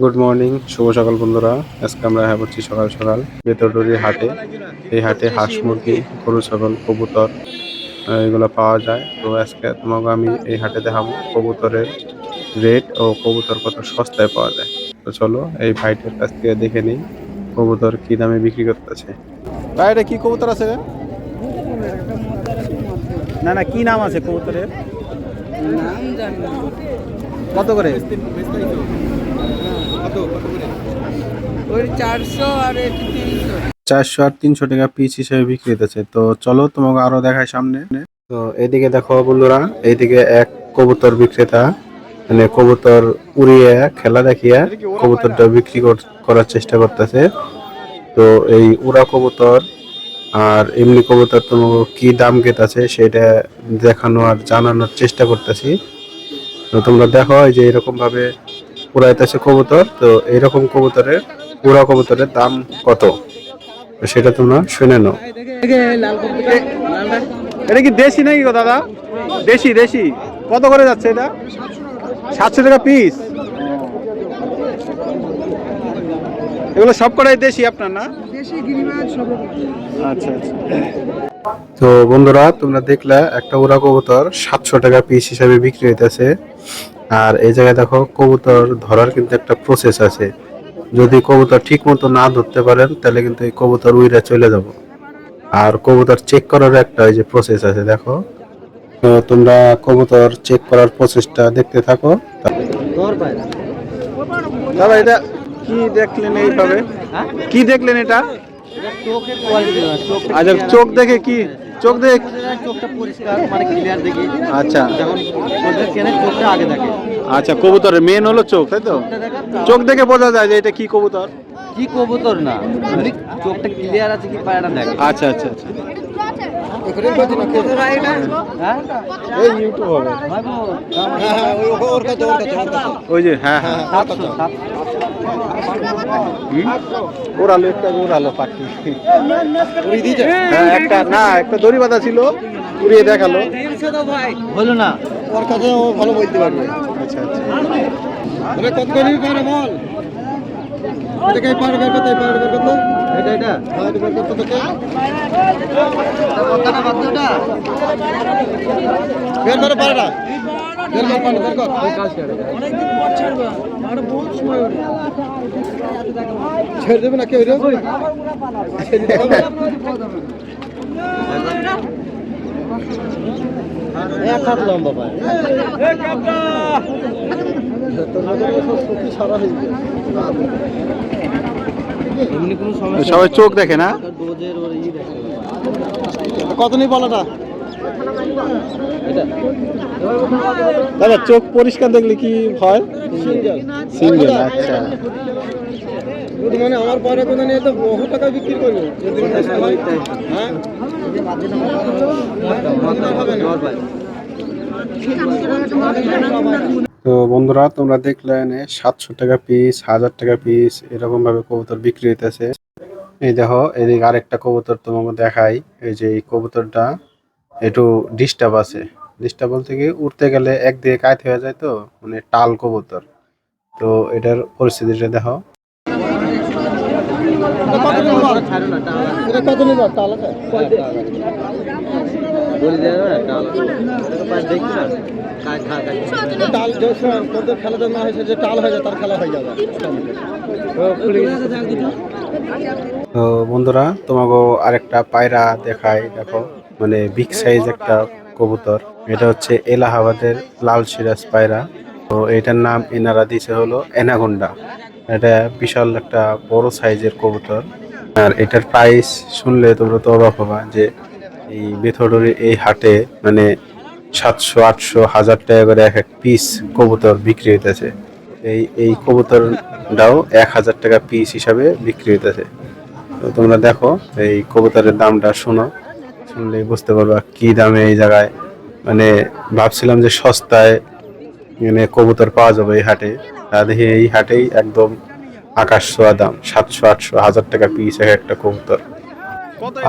Good morning শুভ সকাল বন্ধুরা। আজকে আমরা হ্যাঁ করছি সকাল সকাল বেতরডুরি হাটে। এই হাটে হাঁস মুরগি গরু ছাগল কবুতর এগুলো পাওয়া যায়। তো আজকে তোমাকে আমি এই হাটে দেখাবো কবুতরের রেট ও কবুতর কত সস্তায় পাওয়া যায়। তো চলো এই ভাইটের কাছ থেকে দেখে নিই কবুতর কি দামে বিক্রি করতেছে। ভাই এটা কি কবুতর আছে রে? না না কি নাম আছে কবুতরের? কত করে? ওই চারশো আর তিনশো। চারশো আর তিনশো টাকা পিস হিসেবে বিক্রি হতেছে তো চলো তোমাকে আরও দেখায় সামনে। তো এইদিকে দেখো বন্ধুরা এইদিকে এক কবুতর বিক্রেতা মানে কবুতর উড়িয়ে খেলা দেখিয়ে কবুতরটা বিক্রি কর- করার চেষ্টা করতেছে। তো এই উড়া কবুতর আর এমনি কবুতর তোমাকে কি দাম কেতাছে সেটা দেখানো আর জানানোর চেষ্টা করতেছি। তো তোমরা দেখো এই যে এরকম ভাবে উড়াইতেছে কবুতর তো এইরকম কবুতরের উড়া কবুতরের দাম কত? তো সেটা তোমরা শুনে নাও। এটা কি দেশি নাকি গো দাদা? দেশি দেশি। কত করে যাচ্ছে এটা? সাতশো টাকা পিস এগুলো সব কটাই দেশি আপনার না? দেশি গিরিবাজ সব আচ্ছা আচ্ছা। তো বন্ধুরা তোমরা দেখলে একটা উড়া কবুতর সাতশো টাকা পিস হিসাবে বিক্রি হইতেছে। আর এই জায়গায় দেখো কবুতর ধরার কিন্তু একটা প্রসেস আছে। যদি কবুতর ঠিক মতো না ধরতে পারেন তাহলে কিন্তু এই কবুতর উইরা চলে যাব। আর কবুতর চেক করার একটা ওই যে প্রসেস আছে দেখো। তো তোমরা কবুতর চেক করার প্রসেসটা দেখতে থাকো। দাদা এটা কি দেখলেন এইভাবে? কি দেখলেন এটা? আচ্ছা চোখ দেখে কি? চোখ দেখে চোখটা পরিষ্কার মানে ক্লিয়ার দেখি। আচ্ছা। যখন কেনে চোখটা আগে দেখে। আচ্ছা কবুতরের মেন হলো চোখ তাই তো? চোখ দেখে বোঝা যায় যে এটা কি কবুতর? কি কবুতর না? চোখটা ক্লিয়ার আছে কি পায়রা দেখে। আচ্ছা আচ্ছা আচ্ছা। হ্যাঁ হ্যাঁ হ্যাঁ সাতশো সাতশো ওরালো একটা হ্যাঁ না একটা দড়ি বাঁধা ছিল উড়িয়ে দেখাল হলো না ওর কাছে ও ভালো বলতে পারবে আচ্ছা আচ্ছা কত করে বল এটা কে পারবে কত পারবে কত এটা এটা। হ্যাঁ করতে তোকে কতটা বাদ্যটা বের করে পারে বের কর পারে বের কর। অনেকদিন পর ছাড়বে। আর বহুত সময় ওরে ছেড়ে দেবে না কেউ রে ছেড়ে দেবে এক হাত লম্বা পায়। এমনি কোনো সমস্যা সবাই চোখ দেখে না? কত নেই বলাটা? দাদা চোখ পরিষ্কার দেখলে কি হয়? সিঙ্গেল। আচ্ছা। মানে আমার পরে কোনো নিয়ে তো বহু টাকা বিক্রি করব। হ্যাঁ? তো বন্ধুরা, তোমরা দেখলে এনে সাতশো টাকা পিস হাজার টাকা পিস এরকম ভাবে কবুতর বিক্রি হইতেছে। এই দেখো, এদিকে আরেকটা কবুতর তোমাকে দেখাই। এই যে এই কবুতরটা, একটু ডিস্টার্ব আছে। ডিস্টার্ব বলতে কি উঠতে গেলে একদিকে কায়ত হয়ে যায় তো মানে টাল কবুতর। তো এটার পরিস্থিতিটা দেখো। কত নেব বলে না দেখছি না টাল তোদের না হয়েছে যে টাল হয়ে যায় তার খেলা হয়ে যাবে। তো বন্ধুরা তোমাকে আরেকটা পায়রা দেখাই দেখো মানে বিগ সাইজ একটা কবুতর। এটা হচ্ছে এলাহাবাদের লাল সিরাজ পায়রা। তো এটার নাম এনারা দিছে হলো এনাগোন্ডা এটা বিশাল একটা বড় সাইজের কবুতর। আর এটার প্রাইস শুনলে তোমরা তো অবাক হবা যে এই বেথরডের এই হাটে মানে সাতশো, আটশো, হাজার টাকা করে এক এক পিস কবুতর বিক্রি হইতেছে। এই এই কবুতরটাও এক হাজার টাকা পিস হিসাবে বিক্রি হইতেছে। তো তোমরা দেখো, এই কবুতরের দামটা শোনো, শুনলেই বুঝতে পারবা কি দামে এই জায়গায়। মানে ভাবছিলাম যে সস্তায় মানে কবুতর পাওয়া যাবে এই হাটে। তা দেখি এই হাটেই একদম আকাশ ছোঁয়া দাম, সাতশো, আটশো, হাজার টাকা পিস এক একটা কবুতর।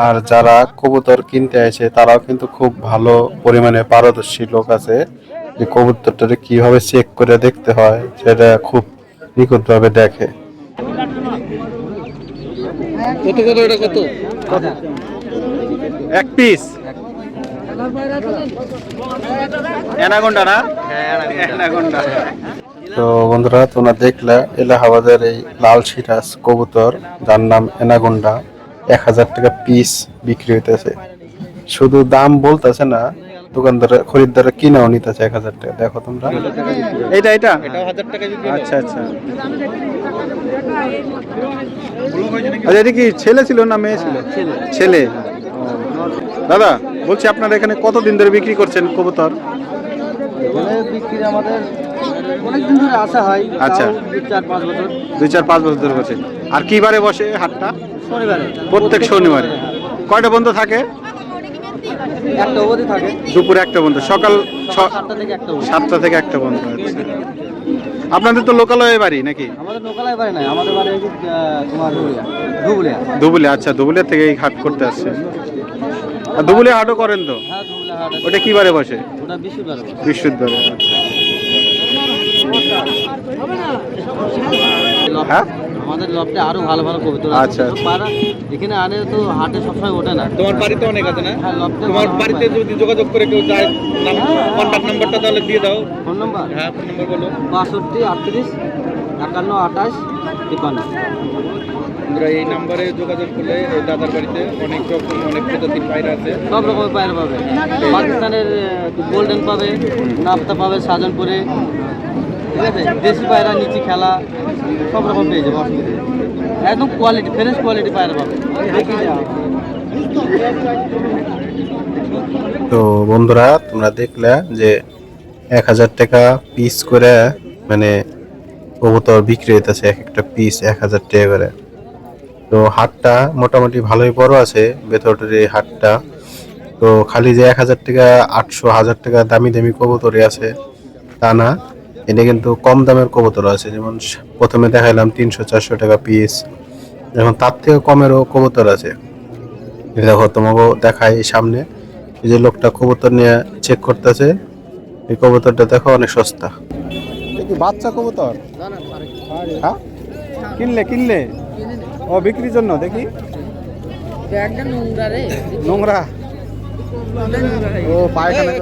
আর যারা কবুতর কিনতে আসে তারাও কিন্তু খুব ভালো পরিমাণে পারদর্শী লোক আছে যে কবুতরটাকে কীভাবে চেক করে দেখতে হয় সেটা খুব নিখুঁতভাবে দেখে। কত কত এটা কত? এক পিস না? তো বন্ধুরা তোমরা দেখলে এলাহাবাদের এই লাল সিরাজ কবুতর যার নাম এনাগন্ডা এক হাজার টাকা পিস বিক্রি হইতেছে। শুধু দাম বলতেছে না দোকানদার খরিদ্দার কিনাও নিতেছে এক হাজার টাকা। দেখো তোমরা। এটা বিক্রি আচ্ছা আচ্ছা। আচ্ছা এটা কি ছেলে ছিল না মেয়ে ছিল? ছেলে। দাদা বলছি আপনারা এখানে কতদিন ধরে বিক্রি করছেন কবুতর? বিক্রি আমাদের অনেকদিন ধরে আসা হয় আচ্ছা। দুই চার পাঁচ বছর। দুই চার পাঁচ বছর ধরে বসে আর কি বারে বসে হাটটা? শনিবারে। প্রত্যেক শনিবারে। কয়টা বন্ধ থাকে? একটা অবধি থাকে। দুপুরে একটা বন্ধ। সকাল সাতটা থেকে একটা বন্ধ আপনাদের তো লোকালয়ে বাড়ি নাকি? আমাদের লোকালয় বাড়ি নাই। আমাদের বাড়ি তোমার ধুবুলিয়া। ধুবুলিয়া। আচ্ছা দুবুলিয়া থেকে এই হাট করতে আসছে। আর দুবুলিয়া হাটও করেন তো? হ্যাঁ ধুবুলিয়া। ওটা কি বারে বসে? ওটা বৃহস্পতিবারে আচ্ছা। হ্যাঁ? আমাদের লফটে আরও ভালো ভালো কবিতা আচ্ছা, আচ্ছা। এখানে আনে তো হাটে সবসময় ওঠে না। তোমার বাড়িতে অনেক আছে না? হ্যাঁ লফটে তোমার বাড়িতে যদি যোগাযোগ করে কেউ যায় কন্ট্যাক্ট নাম্বারটা তাহলে দিয়ে দাও। Phone number? হ্যাঁ ফোন নাম্বার বলো। বাষট্টি আটত্রিশ একান্ন আঠাশ তিপ্পান্ন আমরা এই নাম্বারে যোগাযোগ করলে দাদার বাড়িতে অনেক রকম অনেক প্রজাতির পায়রা আছে। সব রকমের পায়রা পাবে। পাকিস্তানের গোল্ডেন পাবে নাপ্তা পাবে সাজনপুরে ঠিক আছে দেশি পায়রা, নিচি খেলা, সব রকম পেয়ে যাবে অসুবিধা একদম কোয়ালিটি ফ্রেশ কোয়ালিটি পায়রা পাবে। তো বন্ধুরা, তোমরা দেখলে যে এক হাজার টাকা পিস করে মানে কবুতর বিক্রি হইতেছে এক একটা পিস এক হাজার টাকা করে। তো হাটটা মোটামুটি ভালোই বড় আছে বেতরের এই হাটটা। তো খালি যে এক হাজার টাকা, আটশো, হাজার টাকা দামি দামি কবুতরে আছে, তা না। এটা কিন্তু কম দামের কবুতর আছে। যেমন প্রথমে দেখাইলাম তিনশো চারশো টাকা পিস এখন তার থেকে কমেরও কবুতর আছে। দেখো তোমাকে দেখাই সামনে। এই যে লোকটা কবুতর নিয়ে চেক করতেছে এই কবুতরটা দেখো অনেক সস্তা। বাচ্চা কবুতর? হ্যাঁ? কিনলে কিনলে? ও বিক্রির জন্য দেখি। নোংরা ও পায়খানা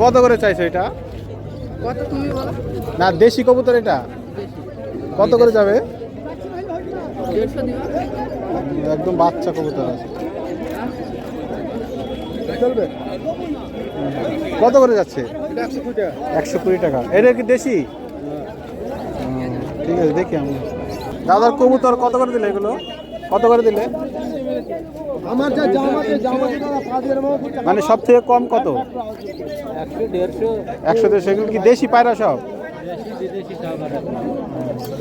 কত করে চাইছো এটা? কত তুমি বলো? না, দেশি কবুতর এটা। কত করে যাবে? একদম বাচ্চা কবুতর আছে। চলবে? কত করে যাচ্ছে? একশো কুড়ি টাকা। এটা কি দেশি? ঠিক আছে, দেখি আমি। দাদার কবুতর কত করে দিলে এগুলো? কত করে দিলে? আমার যা জামাতে জামাতে মানে সব থেকে কম কত? একশো দেড়শো। এগুলো কি দেশি পায়রা সব?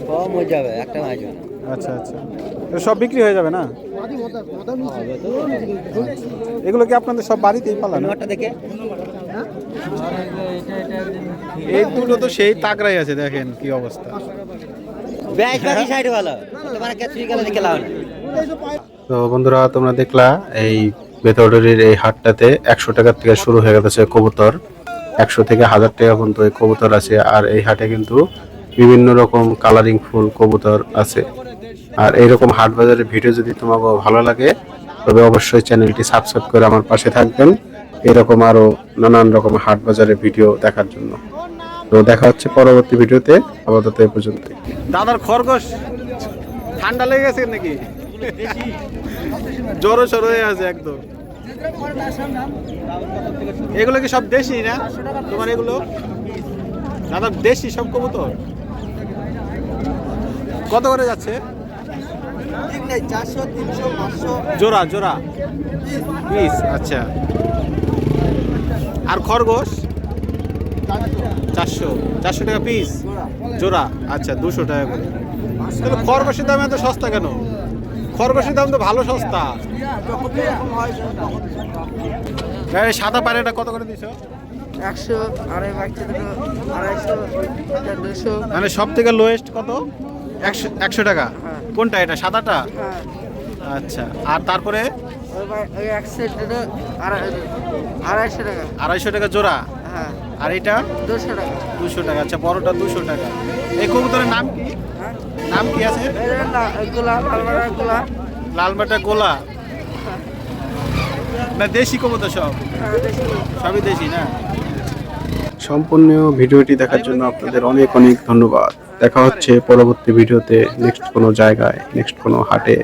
কম হয়ে যাবে একটা মাছ আচ্ছা আচ্ছা। তো সব বিক্রি হয়ে যাবে না? এগুলো কি আপনাদের সব বাড়িতেই পালান? দেখে? এই দুটো তো সেই তাকরাই আছে দেখেন কি অবস্থা। ব্যাসবাদী সাইড ভালো। তোমার কাছে গেলে দেখে লাভ তো বন্ধুরা, তোমরা দেখলা এই বেতরের এই হাটটাতে একশো টাকার থেকে শুরু হয়ে গেছে কবুতর। একশো থেকে হাজার টাকা পর্যন্ত এই কবুতর আছে। আর এই হাটে কিন্তু বিভিন্ন রকম কালারিং ফুল কবুতর আছে। আর এইরকম হাট বাজারের ভিডিও যদি তোমাকে ভালো লাগে, তবে অবশ্যই চ্যানেলটি সাবস্ক্রাইব করে আমার পাশে থাকবেন। এরকম আরও নানান রকম হাট বাজারের ভিডিও দেখার জন্য। তো দেখা হচ্ছে পরবর্তী ভিডিওতে। আপাতত এ পর্যন্ত দাদার খরগোশ ঠান্ডা লেগে গেছে নাকি? জড়ো সরো হয়ে আছে একদম। এগুলো কি সব দেশি না? তোমার এগুলো? দাদা দেশি সব কবুতর? কত করে যাচ্ছে? জোড়া জোড়া। পিস আচ্ছা। আর খরগোশ? চারশো। চারশো টাকা পিস। জোড়া আচ্ছা দুশো টাকা করে। তাহলে খরগোশের দাম এত সস্তা কেন? খরগোশের দাম তো ভালো সস্তা। সাদা পায়রাটা কত করে দিছো? একশো আড়াই আড়াইশো দুশো। মানে সব থেকে লোয়েস্ট কত? একশো একশো টাকা। হ্যাঁ। কোনটা এটা সাদাটা? হ্যাঁ। আচ্ছা আর তারপরে? আড়াইশো টাকা। আড়াইশো টাকা জোড়া? হ্যাঁ। আর এটা? দুশো টাকা। দুশো টাকা আচ্ছা বড়টা দুশো টাকা। এই কবুতরের নাম কি? নাম কি আছে? লালবাটা গোলা না দেশি কবুতর সব? হ্যাঁ, দেশি সবই দেশি না? সম্পূর্ণ ভিডিওটি দেখার জন্য আপনাদের অনেক অনেক ধন্যবাদ। দেখা হচ্ছে পরবর্তী ভিডিওতে নেক্সট কোনো জায়গায় নেক্সট কোনো হাটে।